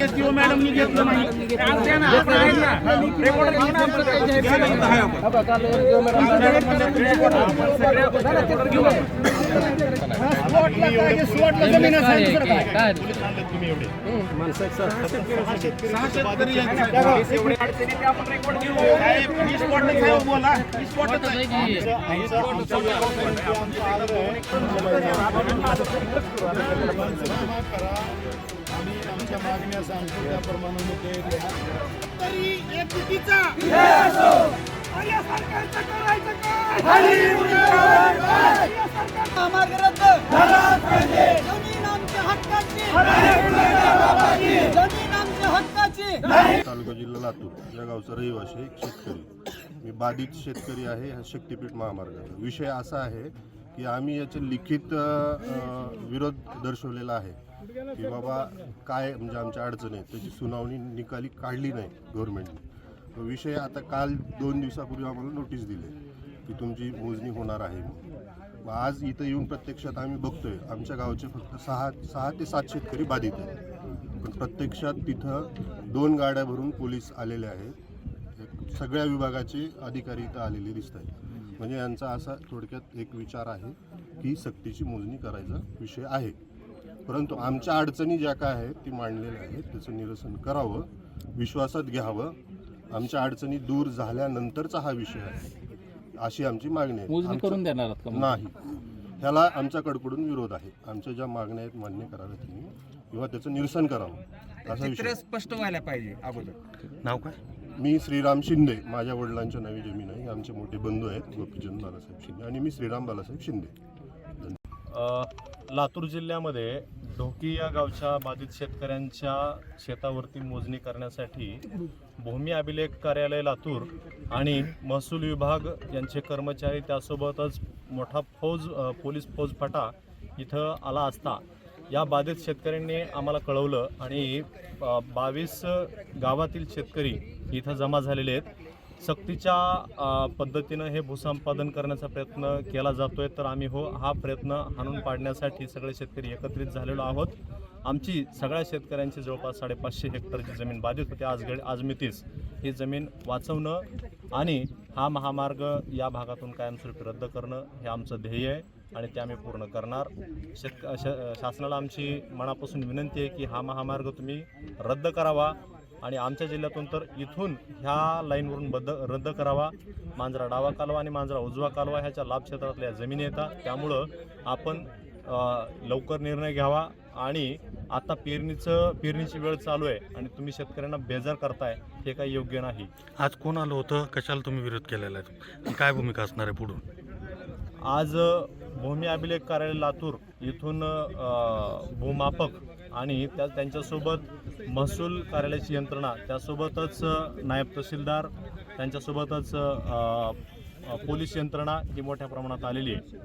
किंवा मॅडमनी घेतलं नाही मागण्या सांगतो त्याप्रमाणे मुद्दे. तरी एकजुटीचा आणि या सरकारचं करायचं काय? या सरकार महामार्ग रद्द जमीन आमच्या हक्काची. जमीन आमच्या हक्काची. तालुका जिल्हा लातूर या गावचा रहिवासी एक शेतकरी. मी बाधित शेतकरी आहे हा शक्तीपीठ महामार्गाचा विषय असा आहे की आम्ही याचे लिखित विरोध दर्शवलेला आहे. की बाबा काय म्हणजे आमच्या अडचणी आहे त्याची सुनावणी निकाली काढली नाही गव्हर्नमेंटने विषय आता काल दोन दिवसापूर्वी आम्हाला नोटीस दिली की तुमची मोजणी होणार आहे. मग आज इथं येऊन प्रत्यक्षात आम्ही बघतोय आमच्या गावचे फक्त सहा सहा ते सात शेतकरी बाधित आहेत. पण प्रत्यक्षात तिथं दोन गाड्या भरून पोलीस आलेले आहेत. सगळ्या विभागाचे अधिकारी इथं आलेले दिसत आहेत. म्हणजे यांचा असा थोडक्यात एक विचार आहे की सक्तीची मोजणी करायचा विषय आहे. परंतु आमच्या अडचणी ज्या काय आहेत ती मांडलेल्या आहेत. त्याचं निरसन करावं विश्वासात घ्यावं. आमच्या अडचणी दूर झाल्यानंतरचा हा विषय आहे. अशी आमची मागणी आहे. करून देणार आहात का मग? नाही. ह्याला आमच्याकडून विरोध आहे. आमच्या ज्या मागण्या आहेत मान्य कराव्यात तुम्ही किंवा त्याचं निरसन करावं. असा विषय स्पष्ट व्हायला पाहिजे अगोदर. नाव काय? मी श्रीराम शिंदे. माझ्या वडिलांच्या नावी जमीन आहे. हे आमचे मोठे बंधू आहेत. गोपीचंद बालासाहेब शिंदे आणि मी श्रीराम बालासाहेब शिंदे. अ, लातूर जिल्ह्यामध्ये ढोकी या गावच्या बाधित शेतकऱ्यांच्या शेतावरती मोजणी करण्यासाठी भूमी अभिलेख कार्यालय लातूर आणि महसूल विभाग यांचे कर्मचारी त्यासोबतच मोठा फौज पोलीस फौज फाटा इथं आला असता. या बाधित शेतकऱ्यांनी आम्हाला कळवलं आणि बावीस गावातील शेतकरी इथं जमा झालेले आहेत. सक्तीच्या पद्धतीनं हे भूसंपादन करण्याचा प्रयत्न केला जातोय तर आम्ही हो हा प्रयत्न हाणून पाडण्यासाठी सगळे शेतकरी एकत्रित झालेलो आहोत. आमची सगळ्या शेतकऱ्यांची जवळपास साडेपाचशे हेक्टरची जमीन बाधित होती आज घड आज मितीस ही जमीन वाचवणं आणि हा महामार्ग या भागातून कायमस्वरूपी रद्द करणं हे आमचं ध्येय आहे आणि ते आम्ही पूर्ण करणार. शेतक श शासनाला आमची मनापासून विनंती आहे की हा महामार्ग तुम्ही रद्द करावा. आणि आमच्या जिल्ह्यातून तर इथून ह्या लाईनवरून बद्द रद्द करावा. मांजरा डावा कालवा आणि मांजरा उजवा कालवा ह्याच्या लाभ क्षेत्रातल्या जमिनी येतात. त्यामुळं आपण लवकर निर्णय घ्यावा आणि आता पेरणीचं पेरणीची वेळ चालू आहे आणि तुम्ही शेतकऱ्यांना बेजार करताय हे काही योग्य नाही. आज कोण आलं होतं? कशाला तुम्ही विरोध केलेला आहे? काय भूमिका असणार आहे पुढून? आज भूमी अभिलेख कार्यालय लातूर इथून भूमापक आणि त्या त्यांच्यासोबत महसूल कार्यालयाची यंत्रणा त्यासोबतच नायब तहसीलदार त्यांच्यासोबतच पोलीस यंत्रणा ही मोठ्या प्रमाणात आलेली आहे.